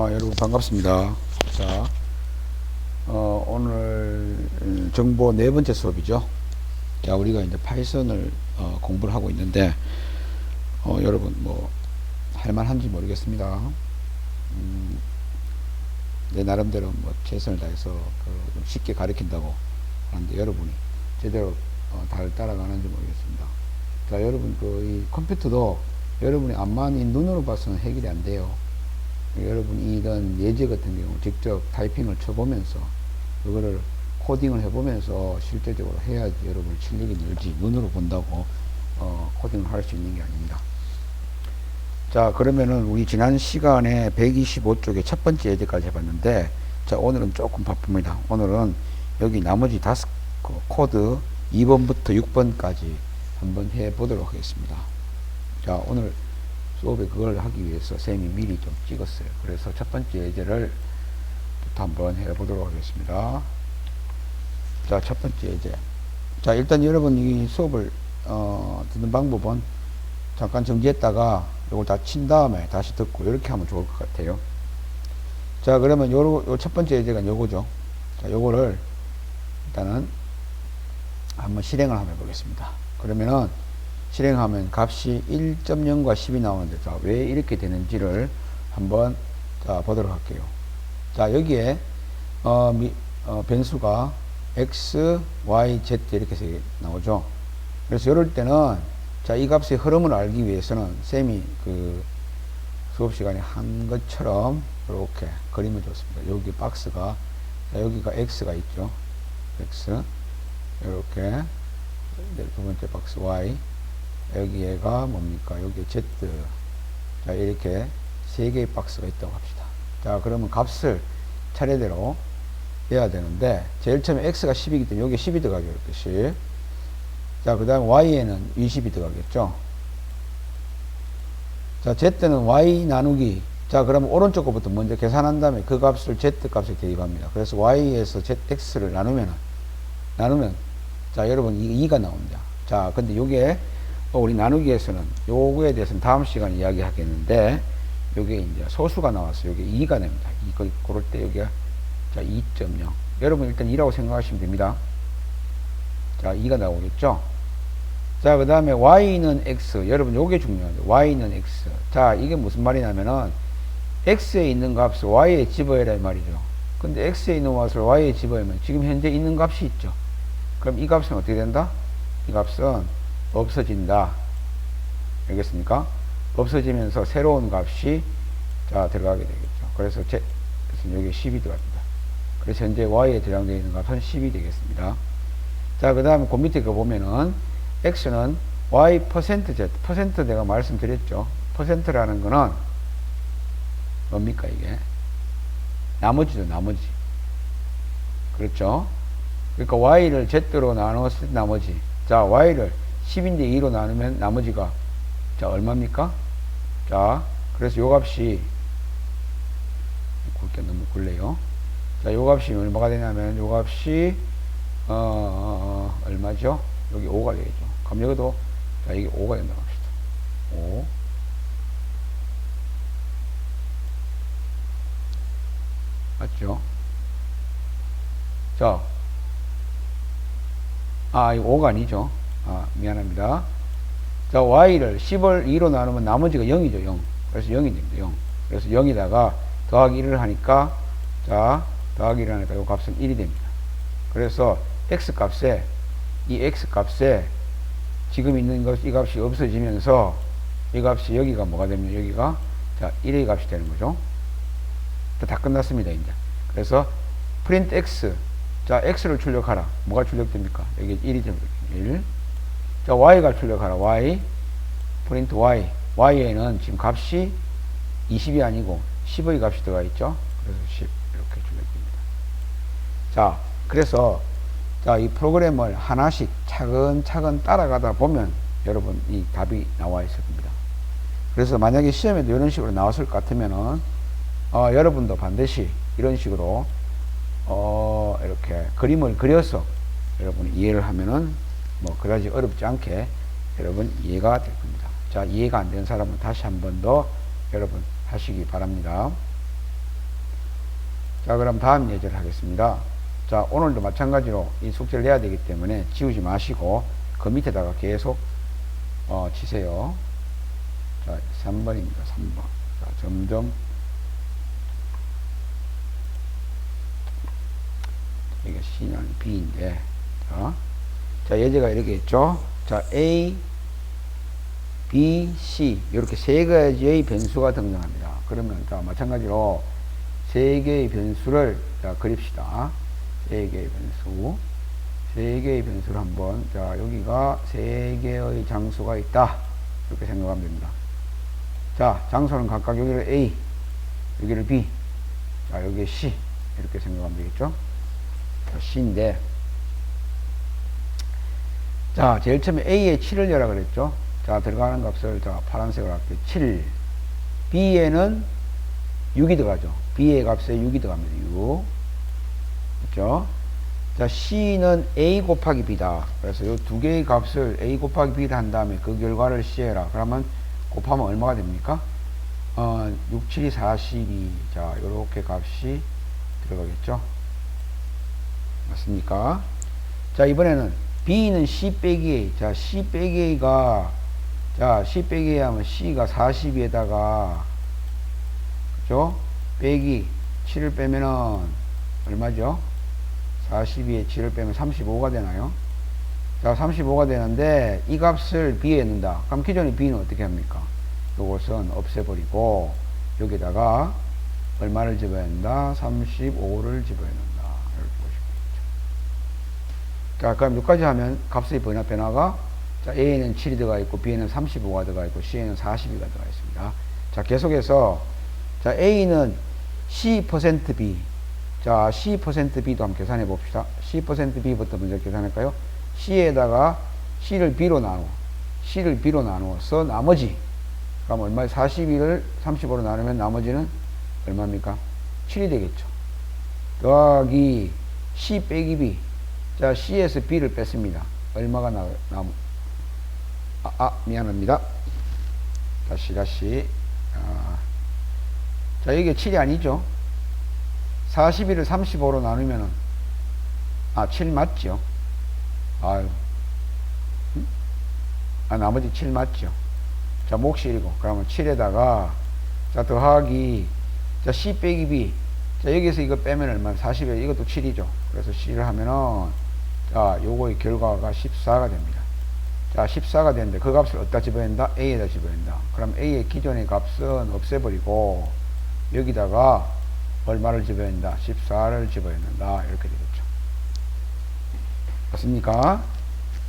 아, 여러분 반갑습니다. 자, 어, 오늘 음, 정보 네 번째 수업이죠. 자, 우리가 이제 파이썬을 어, 공부를 하고 있는데, 어, 여러분 뭐 할만한지 모르겠습니다. 음, 내 나름대로 뭐 최선을 다해서 그좀 쉽게 가르친다고 하는데 여러분이 제대로 어, 잘 따라가는지 모르겠습니다. 자, 여러분 그 이 컴퓨터도 여러분이 암만 이 눈으로 봐서는 해결이 안 돼요. 여러분이 이런 예제 같은 경우 직접 타이핑을 쳐보면서 그거를 코딩을 해보면서 실제적으로 해야지 여러분 실력이 늘지 눈으로 본다고 어, 코딩을 할 수 있는 게 아닙니다. 자 그러면은 우리 지난 시간에 125쪽의 첫 번째 예제까지 해봤는데 자 오늘은 조금 바쁩니다. 오늘은 여기 나머지 다섯 그 코드 2번부터 6번까지 한번 해보도록 하겠습니다. 자 오늘 수업에 그걸 하기 위해서 쌤이 미리 좀 찍었어요. 그래서 첫 번째 예제를 한번 해보도록 하겠습니다. 자, 첫 번째 예제. 자, 일단 여러분 이 수업을 어, 듣는 방법은 잠깐 정지했다가 이걸 다 친 다음에 다시 듣고 이렇게 하면 좋을 것 같아요. 자, 그러면 요, 요첫 번째 예제가 요거죠. 자, 요거를 일단은 한번 실행을 한번 해보겠습니다. 그러면은 실행하면 값이 1.0과 10이 나오는데 자, 왜 이렇게 되는지를 한번 자, 보도록 할게요. 자, 여기에 어, 미, 어, 변수가 x, y, z 이렇게 세 나오죠. 그래서 이럴 때는 자, 이 값의 흐름을 알기 위해서는 쌤이 그 수업 시간에 한 것처럼 이렇게 그림을 줬습니다. 여기 박스가 자, 여기가 x가 있죠. x 이렇게 두 번째 박스 y 여기에가 뭡니까? 여기 Z. 자, 이렇게 세 개의 박스가 있다고 합시다. 자, 그러면 값을 차례대로 해야 되는데, 제일 처음에 X가 10이기 때문에 여기 10이 들어가죠. 이렇게 10. 자, 그 다음 Y에는 20이 들어가겠죠. 자, Z는 Y 나누기. 자, 그러면 오른쪽 것부터 먼저 계산한 다음에 그 값을 Z 값에 대입합니다. 그래서 Y에서 ZX를 나누면, 나누면, 자, 여러분, 이 2가 나옵니다. 자, 근데 요게 어, 우리 나누기에서는 요거에 대해서는 다음 시간에 이야기하겠는데 요게 이제 소수가 나와서 요게 2가 됩니다. 이거 고를 때 여기가 자 2.0 여러분 일단 2라고 생각하시면 됩니다. 자 2가 나오겠죠. 자 그 다음에 y는 x 여러분 요게 중요하죠. y는 x 자 이게 무슨 말이냐면은 x에 있는 값을 y에 집어해라 이 말이죠. 근데 x에 있는 값을 y에 집어하면 지금 현재 있는 값이 있죠. 그럼 이 값은 어떻게 된다? 이 값은 없어진다. 알겠습니까? 없어지면서 새로운 값이 자 들어가게 되겠죠. 그래서 제, 그래서 여기 10이 들어갑니다. 그래서 현재 y에 저장되어 있는 값은 10이 되겠습니다. 자, 그 다음에 그 밑에 거 보면은 x는 y 퍼센트 z 퍼센트 내가 말씀드렸죠. 퍼센트라는 거는 뭡니까 이게? 나머지죠, 나머지. 그렇죠? 그러니까 y를 z로 나눴을 때 나머지. 자, y를 10인데 2로 나누면 나머지가 자 얼마입니까? 자 그래서 요 값이 굵게 너무 굵네요. 자, 요 값이 얼마가 되냐면 요 값이 어, 어, 어, 얼마죠? 여기 5가 되겠죠. 그럼 여기도 자 이게 5가 된다고 합시다. 5 맞죠? 자, 아, 이거 5가 아니죠. 아, 미안합니다. 자, y를 10을 2로 나누면 나머지가 0이죠, 0. 그래서 0이 됩니다, 0. 그래서 0에다가 더하기 1을 하니까, 자, 더하기 1을 하니까 이 값은 1이 됩니다. 그래서 x 값에, 이 x 값에 지금 있는 것, 이 값이 없어지면서 이 값이 여기가 뭐가 되면 여기가 자, 1의 값이 되는 거죠. 다 끝났습니다, 이제. 그래서 프린트 x. 자, x를 출력하라. 뭐가 출력됩니까? 여기 1이 됩니다. 1. 자, y가 출력 하라. y. 프린트 y. y에는 지금 값이 20이 아니고 10의 값이 들어가 있죠. 그래서 10 이렇게 출력됩니다. 자, 그래서 자, 이 프로그램을 하나씩 차근차근 따라가다 보면 여러분 이 답이 나와 있을 겁니다. 그래서 만약에 시험에도 이런 식으로 나왔을 것 같으면은 어, 여러분도 반드시 이런 식으로 어, 이렇게 그림을 그려서 여러분이 이해를 하면은 뭐 그다지 어렵지 않게 여러분 이해가 될 겁니다. 자, 이해가 안 되는 사람은 다시 한 번 더 여러분 하시기 바랍니다. 자, 그럼 다음 예제를 하겠습니다. 자, 오늘도 마찬가지로 이 숙제를 내야 되기 때문에 지우지 마시고 그 밑에다가 계속 어, 치세요. 자, 3번입니다. 3번. 자, 점점 이게 C는 B인데 자, 자 예제가 이렇게 있죠. 자, A, B, C 이렇게 세 가지의 변수가 등장합니다. 그러면 자, 마찬가지로 세 개의 변수를 자, 그립시다. 세 개의 변수. 세 개의 변수를 한번 자, 여기가 세 개의 장수가 있다. 이렇게 생각하면 됩니다. 자, 장소는 각각 여기를 A, 여기를 B, 자, 여기 C 이렇게 생각하면 되겠죠. 자, C인데 자, 제일 처음에 A에 7을 열라 그랬죠. 자, 들어가는 값을 자, 파란색으로 할게요. 7. B에는 6이 들어가죠. B의 값에 6이 들어갑니다. 6. 그죠? 자, C는 A 곱하기 B다. 그래서 이 두 개의 값을 A 곱하기 B를 한 다음에 그 결과를 C해라. 그러면 곱하면 얼마가 됩니까? 어, 6, 7이 42. 자, 요렇게 값이 들어가겠죠? 맞습니까? 자, 이번에는 B는 C 빼기 A. 자, C 빼기 A가, 자, C 빼기 A 하면 C가 42에다가, 그죠? 빼기 7을 빼면은, 얼마죠? 42에 7을 빼면 35가 되나요? 자, 35가 되는데, 이 값을 B에 넣는다. 그럼 기존의 B는 어떻게 합니까? 요것은 없애버리고, 여기다가, 얼마를 집어야 한다? 35를 집어야 한다. 이렇게 보시면 되겠죠. 자, 그럼 여기까지 하면 값의 변화, 변화가, 자, A에는 7이 들어가 있고, B에는 35가 들어가 있고, C에는 42가 들어가 있습니다. 자, 계속해서, 자, A는 C%B. 자, C%B도 한번 계산해 봅시다. C%B부터 먼저 계산할까요? C에다가 C를 B로 나누어. C를 B로 나누어서 나머지. 그럼 얼마, 42를 35로 나누면 나머지는 얼마입니까? 7이 되겠죠. 더하기 C 빼기 B. 자, C에서 B를 뺐습니다. 얼마가 나, 남, 아, 아, 미안합니다. 다시, 다시. 아, 자, 이게 7이 아니죠. 41을 35로 나누면은, 아, 7 맞죠? 아유. 음? 아, 나머지 7 맞죠? 자, 몫이 1이고. 그러면 7에다가, 자, 더하기, 자, C 빼기 B. 자, 여기서 이거 빼면 얼마? 40에 이것도 7이죠. 그래서 C를 하면은, 자, 요거의 결과가 14가 됩니다. 자, 14가 되는데 그 값을 어디다 집어야 한다? A에다 집어야 한다. 그럼 A의 기존의 값은 없애버리고, 여기다가 얼마를 집어야 한다? 14를 집어야 한다. 이렇게 되겠죠. 맞습니까?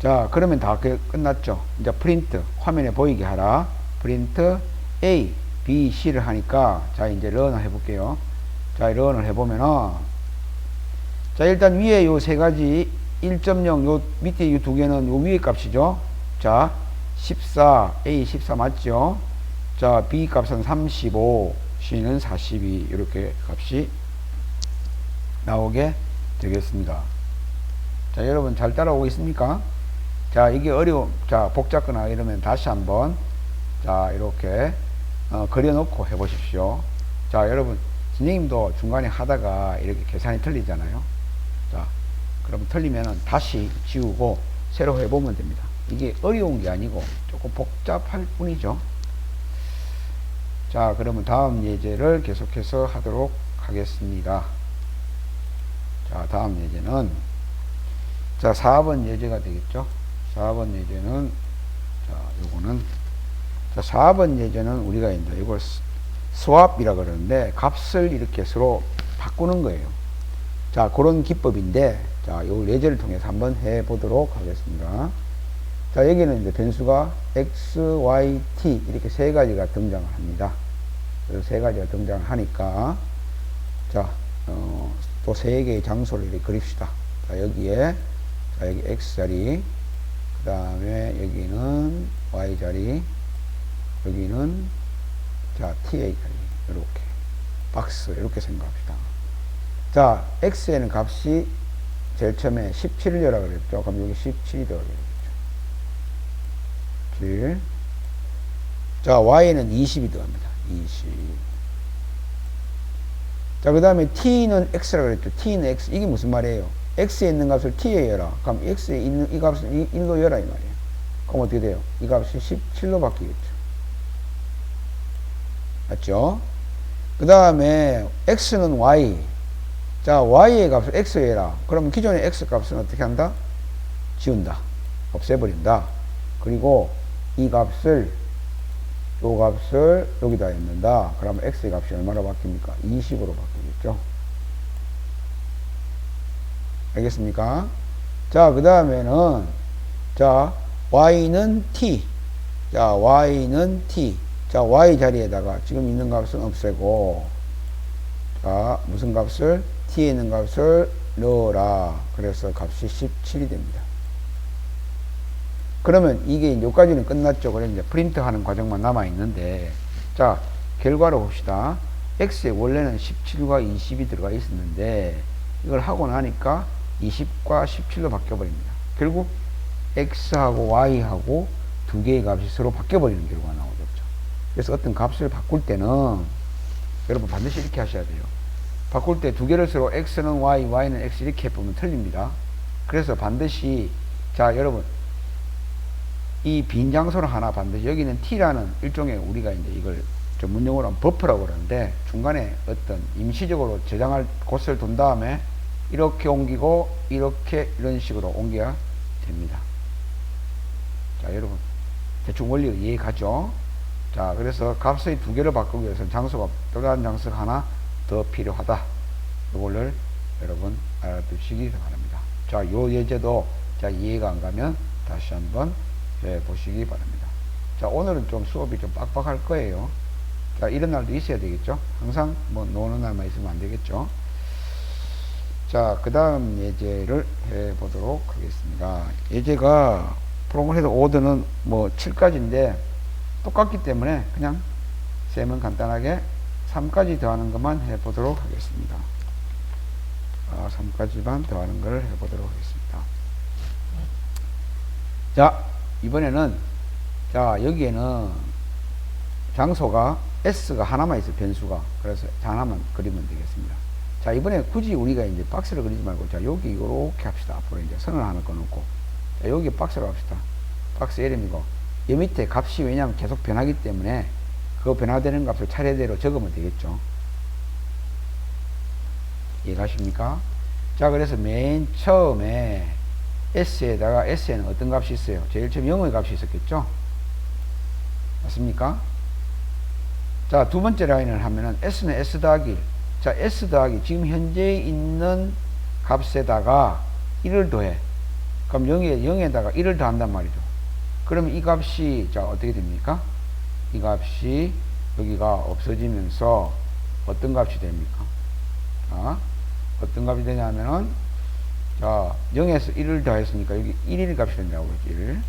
자, 그러면 다 끝났죠. 이제 프린트, 화면에 보이게 하라. 프린트 A, B, C를 하니까, 자, 이제 런을 해볼게요. 자, 런을 해보면은, 자, 일단 위에 요 세 가지 1.0, 요 밑에 이 두 개는 요 위에 값이죠. 자, 14, A 14 맞죠? 자, B 값은 35, C는 42, 이렇게 값이 나오게 되겠습니다. 자, 여러분 잘 따라오고 있습니까? 자, 이게 어려움, 자, 복잡거나 이러면 다시 한번, 자, 이렇게, 어, 그려놓고 해보십시오. 자, 여러분, 선생님도 중간에 하다가 이렇게 계산이 틀리잖아요. 자, 그럼 틀리면 다시 지우고 새로 해보면 됩니다. 이게 어려운 게 아니고 조금 복잡할 뿐이죠. 자, 그러면 다음 예제를 계속해서 하도록 하겠습니다. 자, 다음 예제는, 자, 4번 예제가 되겠죠. 4번 예제는, 자, 요거는, 자, 4번 예제는 우리가 이제 이걸 스왑이라 그러는데, 값을 이렇게 서로 바꾸는 거예요. 자, 그런 기법인데, 자, 요 예제를 통해서 한번 해 보도록 하겠습니다. 자, 여기는 이제 변수가 x, y, t 이렇게 세 가지가 등장을 합니다. 세 가지가 등장을 하니까, 자, 어, 또 세 개의 장소를 이렇게 그립시다. 자, 여기에, 자, 여기 x 자리, 그 다음에 여기는 y 자리, 여기는, 자, t의 자리, 이렇게. 박스, 이렇게 생각합시다. 자, x에는 값이 제일 처음에 17을 열라 그랬죠. 그럼 여기 17이 들어가게 되겠죠. 7. 자, y는 20이 들어갑니다. 20. 자, 그 다음에 t는 x라고 그랬죠. t는 x. 이게 무슨 말이에요? x에 있는 값을 t에 열어. 그럼 x에 있는 이 값을 1로 열어, 이 말이에요. 그럼 어떻게 돼요? 이 값이 17로 바뀌겠죠. 맞죠? 그 다음에 x는 y. 자, y의 값을 x에 해라. 그러면 기존의 x 값은 어떻게 한다? 지운다. 없애버린다. 그리고 이 값을 요 값을 여기다 넣는다. 그러면 x의 값이 얼마로 바뀝니까? 20으로 바뀌겠죠. 알겠습니까? 자, 그 다음에는 자, y는 t. 자, y는 t. 자, y 자리에다가 지금 있는 값은 없애고 자, 무슨 값을? T에 있는 값을 넣어라. 그래서 값이 17이 됩니다. 그러면 이게 여기까지는 끝났죠. 그래 이제 프린트 하는 과정만 남아 있는데 자 결과를 봅시다. x에 원래는 17과 20이 들어가 있었는데 이걸 하고 나니까 20과 17로 바뀌어 버립니다. 결국 x하고 y하고 두 개의 값이 서로 바뀌어 버리는 결과가 나오겠죠. 그래서 어떤 값을 바꿀 때는 여러분 반드시 이렇게 하셔야 돼요. 바꿀 때 두 개를 서로 x는 y, y는 x 이렇게 해보면 틀립니다. 그래서 반드시 자 여러분 이 빈 장소를 하나 반드시 여기는 t라는 일종의 우리가 이제 이걸 전문용어로 하면 버프라고 그러는데 중간에 어떤 임시적으로 저장할 곳을 둔 다음에 이렇게 옮기고 이렇게 이런 식으로 옮겨야 됩니다. 자 여러분 대충 원리 이해 가죠? 자 그래서 값의 두 개를 바꾸기 위해서는 장소가 또 다른 장소가 하나 더 필요하다. 이거를 여러분 알아두시기 바랍니다. 자, 요 예제도 자 이해가 안 가면 다시 한번 해 보시기 바랍니다. 자, 오늘은 좀 수업이 좀 빡빡할 거예요. 자, 이런 날도 있어야 되겠죠. 항상 뭐 노는 날만 있으면 안 되겠죠. 자, 그 다음 예제를 해 보도록 하겠습니다. 예제가 프로그램 헤드 5드는 뭐 7까지인데 똑같기 때문에 그냥 쌤은 간단하게 3까지 더하는 것만 해보도록 하겠습니다. 아, 3까지만 더하는 걸 해보도록 하겠습니다. 자, 이번에는, 자, 여기에는 장소가 S가 하나만 있어요, 변수가. 그래서 하나만 그리면 되겠습니다. 자, 이번에 굳이 우리가 이제 박스를 그리지 말고, 자, 여기 이렇게 합시다. 앞으로 이제 선을 하나 꺼놓고. 자, 여기 박스로 합시다. 박스 이름이고, 이 밑에 값이 왜냐하면 계속 변하기 때문에 그 변화되는 값을 차례대로 적으면 되겠죠. 이해가십니까? 자, 그래서 맨 처음에 S에다가 S에는 어떤 값이 있어요? 제일 처음 0의 값이 있었겠죠? 맞습니까? 자, 두 번째 라인을 하면은 S는 S 더하기 1. 자, S 더하기 지금 현재 있는 값에다가 1을 더해. 그럼 0에, 0에다가 1을 더한단 말이죠. 그러면 이 값이, 자, 어떻게 됩니까? 이 값이 여기가 없어지면서 어떤 값이 됩니까? 자, 어떤 값이 되냐면은 자 0에서 1을 더했으니까 여기 1일 값이 된다고 그랬죠 1.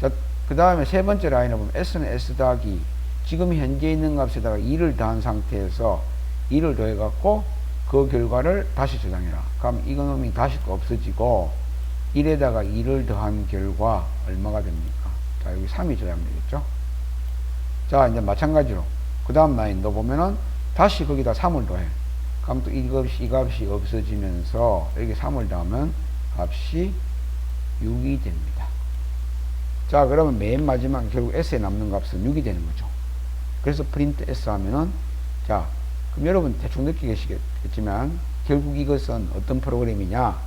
자, 그 다음에 세 번째 라인을 보면 S는 S 더하기 지금 현재 있는 값에다가 2를 더한 상태에서 2를 더해갖고 그 결과를 다시 저장해라. 그럼 이거놈이 다시 없어지고 1에다가 2를 더한 결과 얼마가 됩니까? 자 여기 3이 저장되겠죠? 자, 이제 마찬가지로. 그 다음 라인도 보면은 다시 거기다 3을 더해. 그럼 또 이 값이, 이 값이 없어지면서 여기 3을 더하면 값이 6이 됩니다. 자, 그러면 맨 마지막 결국 S에 남는 값은 6이 되는 거죠. 그래서 프린트 S 하면은 자, 그럼 여러분 대충 느끼겠지만 결국 이것은 어떤 프로그램이냐?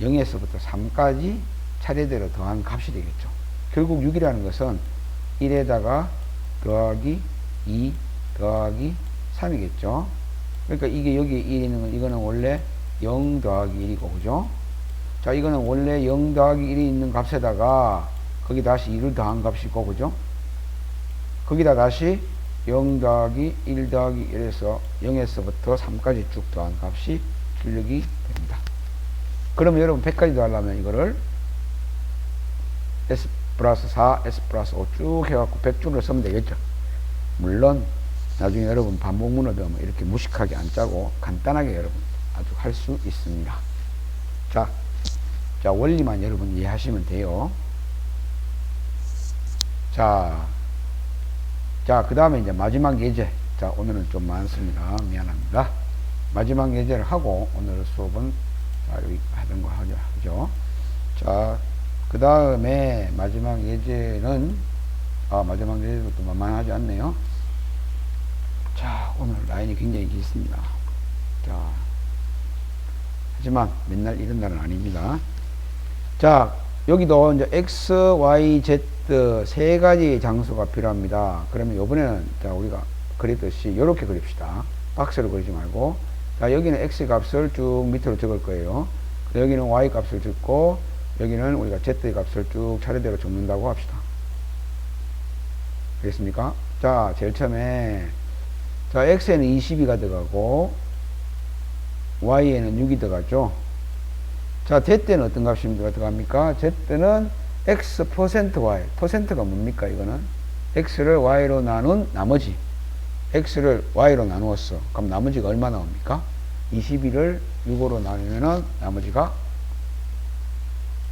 0에서부터 3까지 차례대로 더한 값이 되겠죠. 결국 6이라는 것은 1에다가 더하기 2 더하기 3이겠죠. 그러니까 이게 여기 1 있는 건 이거는 원래 0 더하기 1이고 그죠? 자 이거는 원래 0 더하기 1이 있는 값에다가 거기 다시 2를 더한 값이고 그죠? 거기다 다시 0 더하기 1 더하기 1에서 0에서부터 3까지 쭉 더한 값이 출력이 됩니다. 그러면 여러분 100까지 더하려면 이거를 플러스 4, S 플러스 5 쭉 해갖고 100줄을 쓰면 되겠죠. 물론 나중에 여러분 반복문어 배우면 이렇게 무식하게 안 짜고 간단하게 여러분 아주 할 수 있습니다. 자, 자 원리만 여러분 이해하시면 돼요. 자, 자, 그 다음에 이제 마지막 예제. 자, 오늘은 좀 많습니다. 미안합니다. 마지막 예제를 하고 오늘 수업은 자, 여기 하던 거 하죠. 자, 그 다음에 마지막 예제는 아, 마지막 예제도 또 만만하지 않네요. 자, 오늘 라인이 굉장히 길습니다. 자, 하지만 맨날 이런 날은 아닙니다. 자, 여기도 이제 x, y, z 세 가지 장수가 필요합니다. 그러면 이번에는 자, 우리가 그렸듯이 이렇게 그립시다. 박스로 그리지 말고. 자, 여기는 x 값을 쭉 밑으로 적을 거예요. 여기는 y 값을 적고, 여기는 우리가 z 값을 쭉 차례대로 적는다고 합시다. 알겠습니까? 자, 제일 처음에, 자, x에는 22가 들어가고, y에는 6이 들어가죠. 자, z는 어떤 값이 들어갑니까? z는 x 퍼센트 y. 퍼센트가 뭡니까, 이거는? x를 y로 나눈 나머지. x를 y로 나누었어. 그럼 나머지가 얼마 나옵니까? 22를 6으로 나누면은 나머지가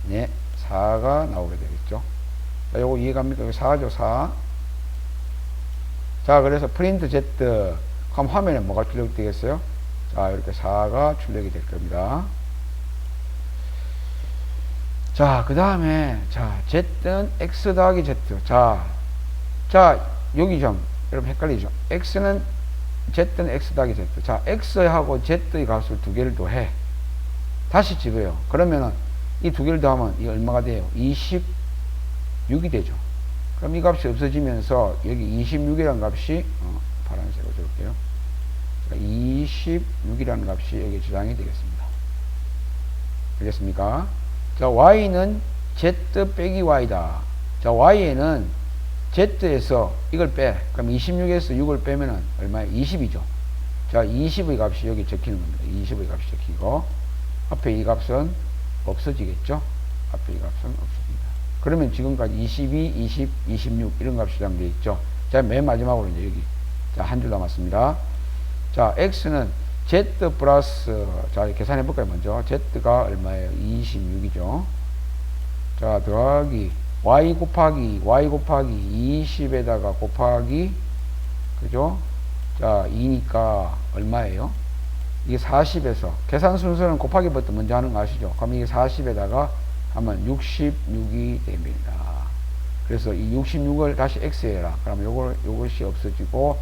네, 4가 나오게 되겠죠. 자, 요거 이해갑니까? 여기 4죠, 4. 자, 그래서 프린트 Z. 그럼 화면에 뭐가 출력되겠어요? 자, 이렇게 4가 출력이 될 겁니다. 자, 그 다음에, 자, Z는 X 더하기 Z. 자, 자, 여기 좀, 여러분 헷갈리죠? X는, Z는 X 더하기 Z. 자, X하고 Z의 값을 두 개를 더해. 다시 집어요. 그러면은, 이 두 개를 더하면 이 얼마가 돼요? 26이 되죠. 그럼 이 값이 없어지면서, 여기 26이라는 값이, 어, 파란색으로 적을게요. 26이라는 값이 여기 저장이 되겠습니다. 알겠습니까? 자, y는 z 빼기 y다. 자, y에는 z에서 이걸 빼. 그럼 26에서 6을 빼면은 얼마에 20이죠. 자, 20의 값이 여기 적히는 겁니다. 20의 값이 적히고 앞에 이 값은 없어지겠죠. 이 값은 없어집니다. 그러면 지금까지 22, 20, 26 이런 값이 저장되어 있죠. 자, 맨 마지막으로 이제 여기 자, 한 줄 남았습니다. 자, x는 z 플러스 자, 계산해 볼까요, 먼저. z가 얼마예요? 26이죠. 자, 더하기 y 곱하기 y 곱하기 20에다가 곱하기 그죠? 자, 2니까 얼마예요? 이게 40에서 계산 순서는 곱하기 부터 먼저 하는 거 아시죠? 그럼 이게 40에다가 하면 66이 됩니다. 그래서 이 66을 다시 x에라. 그럼 요걸 요것이 없어지고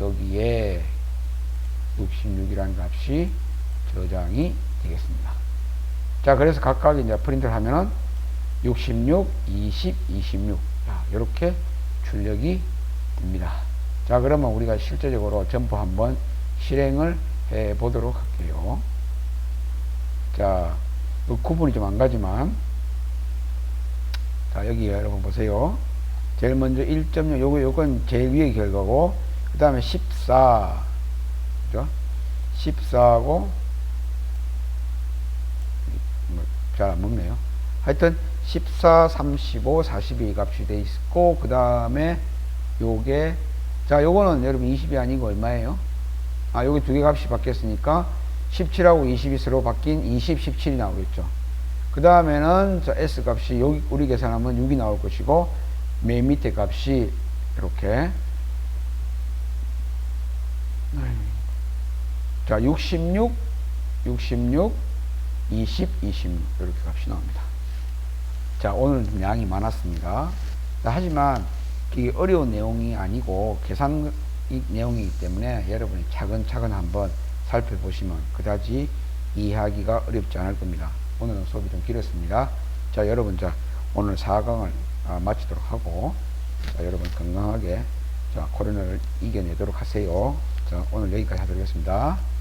여기에 66이라는 값이 저장이 되겠습니다. 자, 그래서 각각 이제 프린트를 하면은 66, 20, 26. 자, 이렇게 출력이 됩니다. 자, 그러면 우리가 실제적으로 점프 한번 실행을 해 보도록 할게요. 자, 그 구분이 좀 안 가지만, 자, 여기 여러분 보세요. 제일 먼저 1.0, 요거, 요건 제일 위의 결과고, 그 다음에 14, 그죠? 14하고, 잘 안 먹네요. 하여튼, 14, 35, 42 값이 돼 있고, 그 다음에 요게, 자, 요거는 여러분 20이 아니고 얼마예요? 아, 여기 두 개 값이 바뀌었으니까 17하고 20이 서로 바뀐 20, 17이 나오겠죠. 그 다음에는 자, S 값이 여기 우리 계산하면 6이 나올 것이고 맨 밑에 값이 이렇게 자, 66, 66, 20, 26 이렇게 값이 나옵니다. 자, 오늘 좀 양이 많았습니다. 자, 하지만 이게 어려운 내용이 아니고 계산 내용이기 때문에 여러분이 차근차근 한번 살펴보시면 그다지 이해하기가 어렵지 않을 겁니다. 오늘은 수업이 좀 길었습니다. 자, 여러분, 자, 오늘 4강을 아, 마치도록 하고, 자, 여러분 건강하게, 자, 코로나를 이겨내도록 하세요. 자, 오늘 여기까지 하도록 하겠습니다.